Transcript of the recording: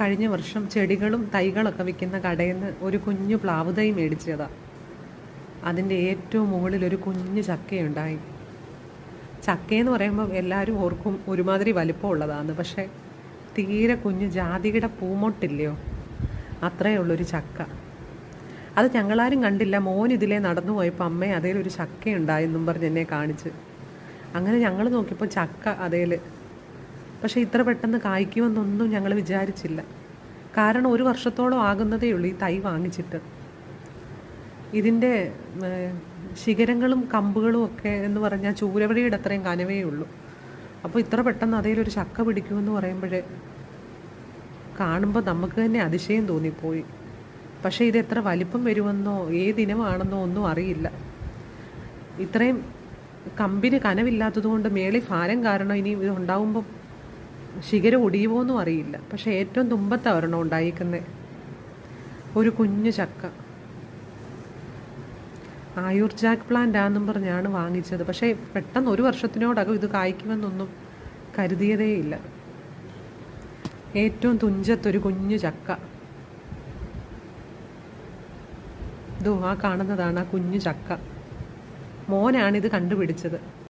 കഴിഞ്ഞ വർഷം ചെടികളും തൈകളൊക്കെ വിൽക്കുന്ന കടയിൽ നിന്ന് ഒരു കുഞ്ഞു പ്ലാവ് തൈ മേടിച്ചതാണ് അതിന്റെ ഏറ്റവും മുകളിൽ ഒരു കുഞ്ഞു ചക്കയുണ്ടായി. ചക്കയെന്ന് പറയുമ്പോൾ എല്ലാവരും ഓർക്കും ഒരുമാതിരി വലിപ്പമുള്ളതാണ് പക്ഷേ തീരെ കുഞ്ഞു ജാതിയുടെ പൂമൊട്ടില്ലയോ? അത്രയേ ഉള്ളൊരു ചക്ക. അത് ഞങ്ങളാരും കണ്ടില്ല. മോൻ ഇതിലേ നടന്നു പോയപ്പോൾ അമ്മ അതേലൊരു ചക്കയുണ്ടായെന്നും പറഞ്ഞ് എന്നെ കാണിച്ച്. അങ്ങനെ ഞങ്ങൾ നോക്കിയപ്പോൾ ചക്ക അതേൽ പക്ഷേ ഇത്ര പെട്ടെന്ന് കായ്ക്കുമെന്നൊന്നും ഞങ്ങൾ വിചാരിച്ചില്ല. കാരണം ഒരു വർഷത്തോളം ആകുന്നതേ ഉള്ളൂ ഈ തൈ വാങ്ങിച്ചിട്ട്. ഇതിന്റെ ശിഖരങ്ങളും കമ്പുകളും ഒക്കെ എന്ന് പറഞ്ഞാൽ ചൂരവഴിയുടെ അത്രയും കനവേ ഉള്ളൂ. അപ്പോൾ ഇത്ര പെട്ടെന്ന് അതേലൊരു ചക്ക പിടിക്കുമെന്ന് പറയുമ്പോഴേ കാണുമ്പോൾ നമുക്ക് തന്നെ അതിശയം തോന്നിപ്പോയി. പക്ഷേ ഇത് എത്ര വലിപ്പം വരുമെന്നോ ഏത് ഇനമാണെന്നോ ഒന്നും അറിയില്ല. ഇത്രയും കമ്പിന് കനവില്ലാത്തതുകൊണ്ട് മേളി ഭാരം കാരണം ഇനി ഇത് ഉണ്ടാവുമ്പം ശിഖരം ഒടിയുമോന്നും അറിയില്ല. പക്ഷേ ഏറ്റവും തുമ്പത്താ ഒരെണ്ണം ഉണ്ടായിരിക്കുന്നത് ഒരു കുഞ്ഞു ചക്ക. ആയുർ ജാക്ക് പ്ലാന്റ് ആണെന്നും പറഞ്ഞാണ് വാങ്ങിച്ചത്. പക്ഷേ പെട്ടെന്ന് ഒരു വർഷത്തിനോടകം ഇത് കായ്ക്കുമെന്നൊന്നും കരുതിയതേയില്ല ഏറ്റവും തുഞ്ചത്തൊരു കുഞ്ഞു ചക്ക. ഇതോ ആ കാണുന്നതാണ് ആ കുഞ്ഞു ചക്ക. മോനാണിത് കണ്ടുപിടിച്ചത്.